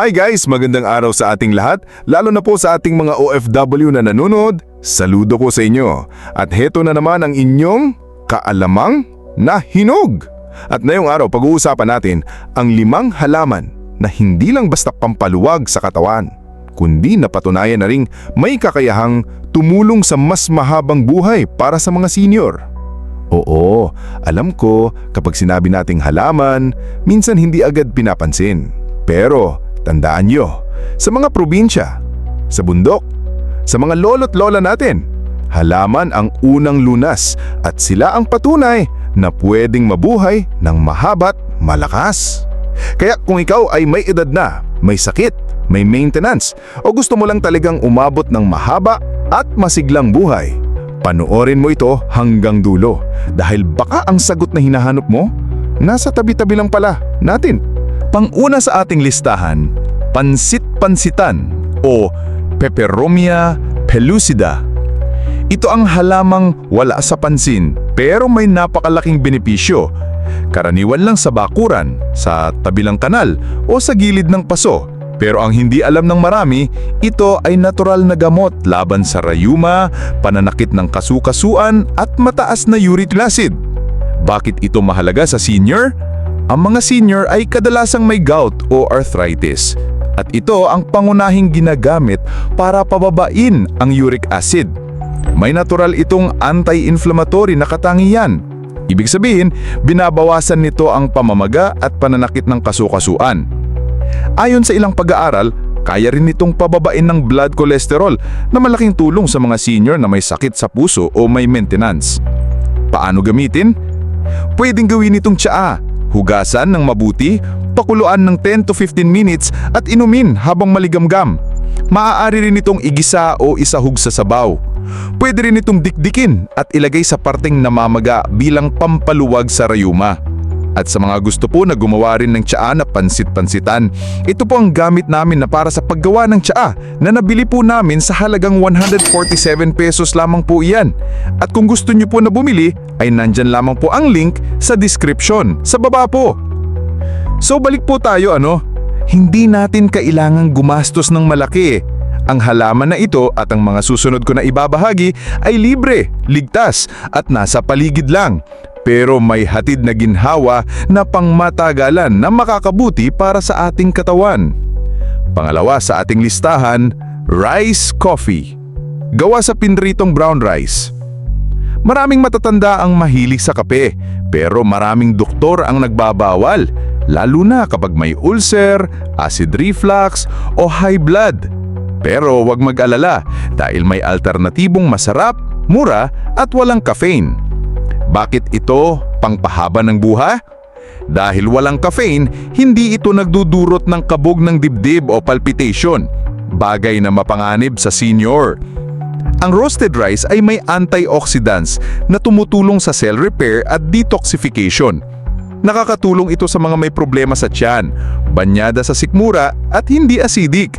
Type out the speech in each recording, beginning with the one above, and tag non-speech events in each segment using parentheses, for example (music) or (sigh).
Hi guys, magandang araw sa ating lahat, lalo na po sa ating mga OFW na nanonood. Saludo ko sa inyo. At heto na naman ang inyong kaalamang na hinog. At ngayong araw pag-uusapan natin ang limang halaman na hindi lang basta pampaluwag sa katawan, kundi napatunayan na ring may kakayahang tumulong sa mas mahabang buhay para sa mga senior. Oo, alam ko kapag sinabi nating halaman, minsan hindi agad pinapansin. Pero tandaan nyo, sa mga probinsya, sa bundok, sa mga lolo't lola natin, halaman ang unang lunas at sila ang patunay na pwedeng mabuhay ng mahabat malakas. Kaya kung ikaw ay may edad na, may sakit, may maintenance, o gusto mo lang talagang umabot ng mahaba at masiglang buhay, panoorin mo ito hanggang dulo dahil baka ang sagot na hinahanap mo, nasa tabi-tabi lang pala natin. Panguna sa ating listahan, pansit-pansitan o Peperomia pellucida. Ito ang halamang wala sa pansin pero may napakalaking benepisyo. Karaniwan lang sa bakuran, sa tabilang kanal o sa gilid ng paso. Pero ang hindi alam ng marami, ito ay natural na gamot laban sa rayuma, pananakit ng kasukasuan at mataas na uric acid. Bakit ito mahalaga sa senior? Ang mga senior ay kadalasang may gout o arthritis. At ito ang pangunahing ginagamit para pababain ang uric acid. May natural itong anti-inflammatory na katangian. Ibig sabihin, binabawasan nito ang pamamaga at pananakit ng kasukasuan. Ayon sa ilang pag-aaral, kaya rin itong pababain ng blood cholesterol na malaking tulong sa mga senior na may sakit sa puso o may maintenance. Paano gamitin? Pwedeng gawin itong tsaa, hugasan ng mabuti, pakuluan ng 10 to 15 minutes at inumin habang maligamgam. Maaari rin itong igisa o isahog sa sabaw. Pwede rin itong dikdikin at ilagay sa parteng namamaga bilang pampaluwag sa rayuma. At sa mga gusto po na gumawa rin ng tsaa na pansit-pansitan, ito po ang gamit namin na para sa paggawa ng tsaa na nabili po namin sa halagang 147 pesos lamang po iyan. At kung gusto nyo po na bumili, ay nandyan lamang po ang link sa description, sa baba po. So balik po tayo ano, hindi natin kailangang gumastos ng malaki. Ang halaman na ito at ang mga susunod ko na ibabahagi ay libre, ligtas at nasa paligid lang. Pero may hatid na ginhawa na pangmatagalan na makakabuti para sa ating katawan. Pangalawa sa ating listahan, rice coffee. Gawa sa pinritong brown rice. Maraming matatanda ang mahilig sa kape, pero maraming doktor ang nagbabawal, lalo na kapag may ulcer, acid reflux o high blood. Pero huwag mag-alala dahil may alternatibong masarap, mura at walang caffeine. Bakit ito pangpahaba ng buha? Dahil walang caffeine, hindi ito nagdudurot ng kabog ng dibdib o palpitation, bagay na mapanganib sa senior. Ang roasted rice ay may antioxidants na tumutulong sa cell repair at detoxification. Nakakatulong ito sa mga may problema sa tiyan, banyada sa sikmura at hindi acidic.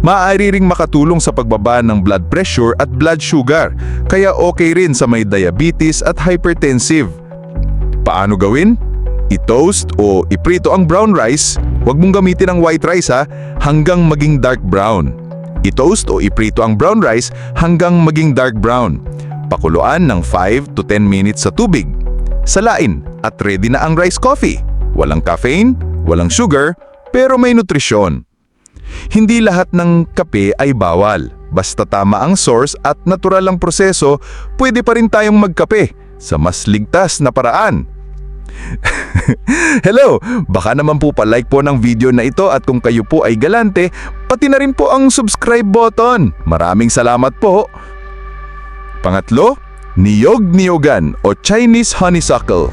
Maaari ring makatulong sa pagbaba ng blood pressure at blood sugar, kaya okay rin sa may diabetes at hypertensive. Paano gawin? I-toast o iprito ang brown rice, huwag mong gamitin ang white rice ha, hanggang maging dark brown. I-toast o iprito ang brown rice hanggang maging dark brown. Pakuluan ng 5 to 10 minutes sa tubig. Salain at ready na ang rice coffee. Walang caffeine, walang sugar, pero may nutrisyon. Hindi lahat ng kape ay bawal. Basta tama ang source at natural ang proseso, pwede pa rin tayong magkape sa mas ligtas na paraan. (laughs) Hello! Baka naman po pa-like po ng video na ito at kung kayo po ay galante, pati na rin po ang subscribe button. Maraming salamat po! Pangatlo, niyog-niyogan o Chinese honeysuckle.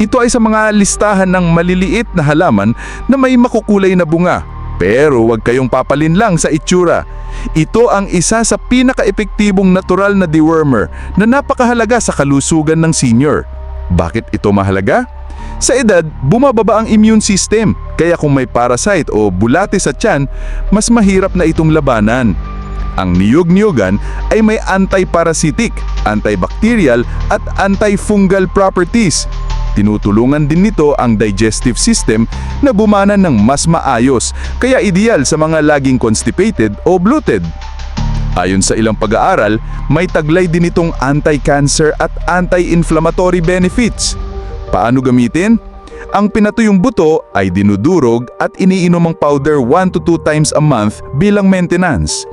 Ito ay sa mga listahan ng maliliit na halaman na may makukulay na bunga. Pero huwag kayong papalin lang sa itsura. Ito ang isa sa pinaka-epektibong natural na dewormer na napakahalaga sa kalusugan ng senior. Bakit ito mahalaga? Sa edad, bumababa ang immune system, kaya kung may parasite o bulate sa tiyan, mas mahirap na itong labanan. Ang niyog-niyogan ay may anti-parasitic, antibacterial at antifungal properties. Tinutulungan din nito ang digestive system na bumana ng mas maayos, kaya ideal sa mga laging constipated o bloated. Ayon sa ilang pag-aaral, may taglay din itong anti-cancer at anti-inflammatory benefits. Paano gamitin? Ang pinatuyong buto ay dinudurog at iniinom ang powder 1 to 2 times a month bilang maintenance.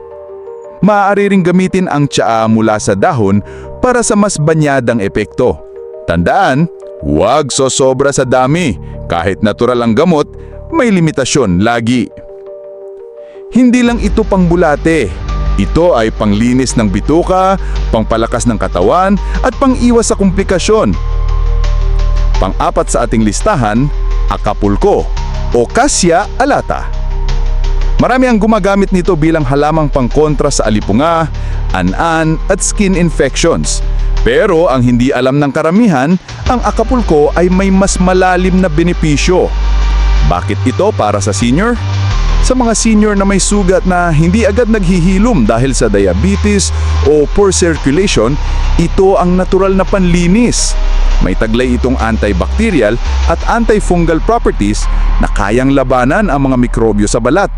Maaari ring gamitin ang tsaa mula sa dahon para sa mas banyadang epekto. Tandaan, huwag sosobra sa dami. Kahit natural ang gamot, may limitasyon lagi. Hindi lang ito pangbulate. Ito ay panglinis ng bituka, pangpalakas ng katawan at pangiwas sa komplikasyon. Pang-apat sa ating listahan, Acapulco o Cassia alata. Marami ang gumagamit nito bilang halamang pangkontra sa alipunga, an-an at skin infections. Pero ang hindi alam ng karamihan, ang Acapulco ay may mas malalim na benepisyo. Bakit ito para sa senior? Sa mga senior na may sugat na hindi agad naghihilom dahil sa diabetes o poor circulation, ito ang natural na panlinis. May taglay itong antibacterial at antifungal properties na kayang labanan ang mga mikrobyo sa balat.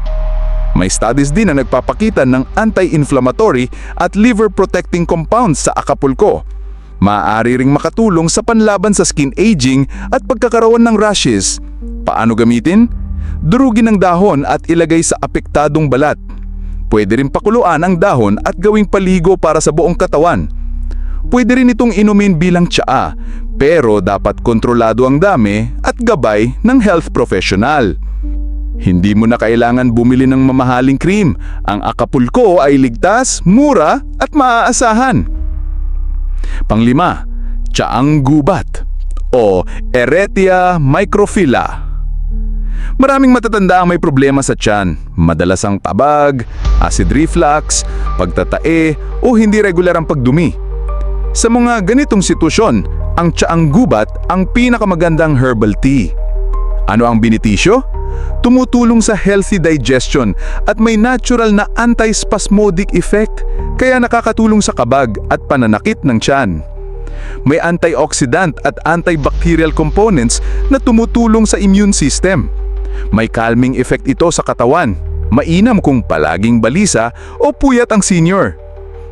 May studies din na nagpapakita ng anti-inflammatory at liver-protecting compounds sa Acapulco. Maaari ring makatulong sa panlaban sa skin aging at pagkakaroon ng rashes. Paano gamitin? Durugin ang dahon at ilagay sa apektadong balat. Pwede rin pakuluan ang dahon at gawing paligo para sa buong katawan. Pwede rin itong inumin bilang tsaa, pero dapat kontrolado ang dami at gabay ng health professional. Hindi mo na kailangan bumili ng mamahaling cream. Ang Acapulco ay ligtas, mura at maaasahan. Panglima, tsaang gubat o Eretia microphylla. Maraming matatanda ang may problema sa tiyan, madalas ang tabag, acid reflux, pagtatae o hindi regular ang pagdumi. Sa mga ganitong sitwasyon, ang tsaang gubat ang pinakamagandang herbal tea. Ano ang benepisyo? Tumutulong sa healthy digestion at may natural na antispasmodic effect kaya nakakatulong sa kabag at pananakit ng tiyan. May antioxidant at antibacterial components na tumutulong sa immune system. May calming effect ito sa katawan. Mainam kung palaging balisa o puyat ang senior.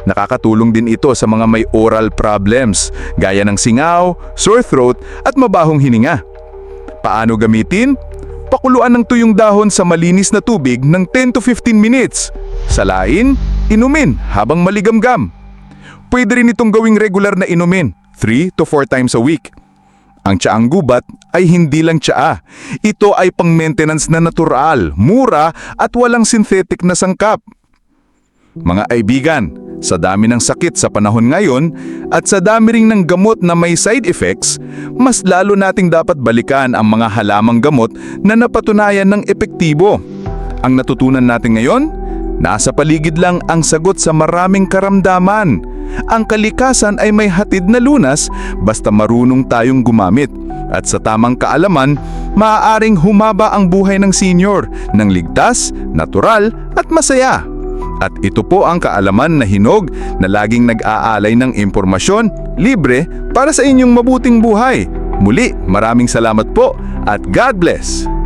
Nakakatulong din ito sa mga may oral problems gaya ng singaw, sore throat at mabahong hininga. Paano gamitin? Pakuluan ng tuyong dahon sa malinis na tubig ng 10 to 15 minutes. Salain, inumin habang maligamgam. Pwede rin itong gawing regular na inumin, 3 to 4 times a week. Ang tsaang gubat ay hindi lang tsaa. Ito ay pang-maintenance na natural, mura at walang synthetic na sangkap. Mga kaibigan, sa dami ng sakit sa panahon ngayon at sa dami ring ng gamot na may side effects, mas lalo nating dapat balikan ang mga halamang gamot na napatunayan ng epektibo. Ang natutunan natin ngayon, nasa paligid lang ang sagot sa maraming karamdaman. Ang kalikasan ay may hatid na lunas basta marunong tayong gumamit. At sa tamang kaalaman, maaaring humaba ang buhay ng senior ng ligtas, natural at masaya. At ito po ang kaalaman na hinog na laging nag-aalay ng impormasyon, libre, para sa inyong mabuting buhay. Muli, maraming salamat po at God bless!